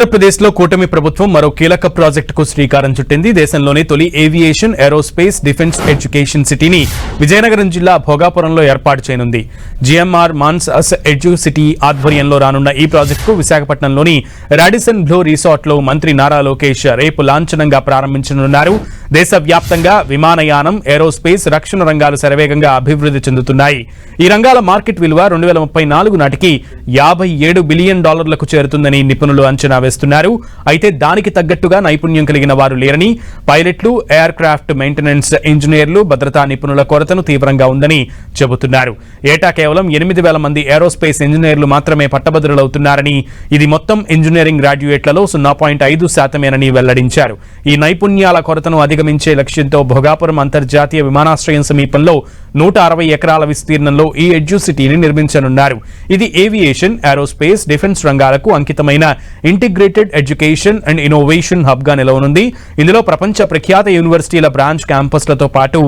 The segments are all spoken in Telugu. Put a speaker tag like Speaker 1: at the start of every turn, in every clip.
Speaker 1: ఆంధ్రప్రదేశ్లో కూటమి ప్రభుత్వం మరో కీలక ప్రాజెక్టుకు శ్రీకారం చుట్టింది. దేశంలోని తొలి ఏవియేషన్ ఏరోస్పేస్ డిఫెన్స్ ఎడ్యుకేషన్ సిటీని విజయనగరం జిల్లా భోగాపురంలో ఏర్పాటు చేయనుంది. జిఎంఆర్ మాన్స్ అస్ ఎడ్యు సిటీ ఆధ్వర్యంలో రానున్న ఈ ప్రాజెక్టుకు విశాఖపట్నంలోని రాడిసన్ బ్లూ రిసార్ట్లో మంత్రి నారా లోకేష్ రేపు లాంఛనంగా ప్రారంభించనున్నారు. దేశవ్యాప్తంగా విమానయానం ఏరోస్పేస్ రక్షణ రంగాలు శరవేగంగా అభివృద్ధి చెందుతున్నాయి. ఈ రంగాల మార్కెట్ విలువ రెండు వేల ముప్పై నాలుగు నాటికి యాభై ఏడు బిలియన్ డాలర్లకు చేరుతుందని నిపుణులు అంచనా వేస్తున్నారు. అయితే దానికి తగ్గట్టుగా నైపుణ్యం కలిగిన వారు లేరని పైలట్లు ఎయిర్ క్రాఫ్ట్ మెయింటెనెన్స్ ఇంజనీర్లు భద్రతా నిపుణుల కొరతను తీవ్రంగా ఉందని చెబుతున్నారు. ఏటా కేవలం ఎనిమిది వేల మంది ఏరోస్పేస్ ఇంజనీర్లు మాత్రమే పట్టభద్రులవుతున్నారని ఇది మొత్తం ఇంజనీరింగ్ గ్రాడ్యుయేట్లలో సున్నా పాయింట్ ఐదు శాతమేనని వెల్లడించారు. ఈ నైపుణ్యాల కొరతను అధిక అధిగమించే లక్ష్యంతో భోగాపురం అంతర్జాతీయ విమానాశ్రయం సమీపంలో నూట అరవై ఎకరాల విస్తీర్ణంలో ఈ ఎడ్యు సిటీని నిర్మించనున్నారు. ఇది ఏవియేషన్ ఏరోస్పేస్ డిఫెన్స్ రంగాలకు అంకితమైన ఇంటిగ్రేటెడ్ ఎడ్యుకేషన్ అండ్ ఇన్నోవేషన్ హబ్గా నిలవనుంది. ఇందులో ప్రపంచ ప్రఖ్యాత యూనివర్సిటీల బ్రాంచ్ క్యాంపస్లతో పాటు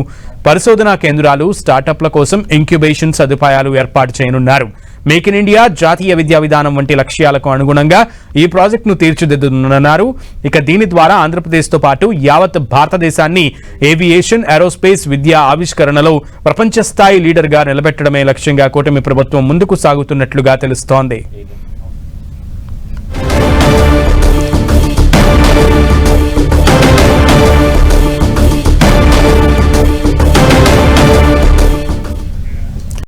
Speaker 1: పరిశోధనా కేంద్రాలు స్టార్టప్ల కోసం ఇంక్యుబేషన్ సదుపాయాలు ఏర్పాటు చేయనున్నారు. మేక్ ఇన్ ఇండియా జాతీయ విద్యా విధానం వంటి లక్ష్యాలకు అనుగుణంగా ఈ ప్రాజెక్టును తీర్చిదిద్దనున్నారు ఇక దీని ద్వారా ఆంధ్రప్రదేశ్తో పాటు యావత్ భారతదేశాన్ని ఏవియేషన్ ఏరోస్పేస్ విద్యా ఆవిష్కరణలో ప్రపంచ స్థాయి లీడర్గా నిలబెట్టడమే లక్ష్యంగా కూటమి ప్రభుత్వం ముందుకు సాగుతున్నట్లుగా తెలుస్తోంది.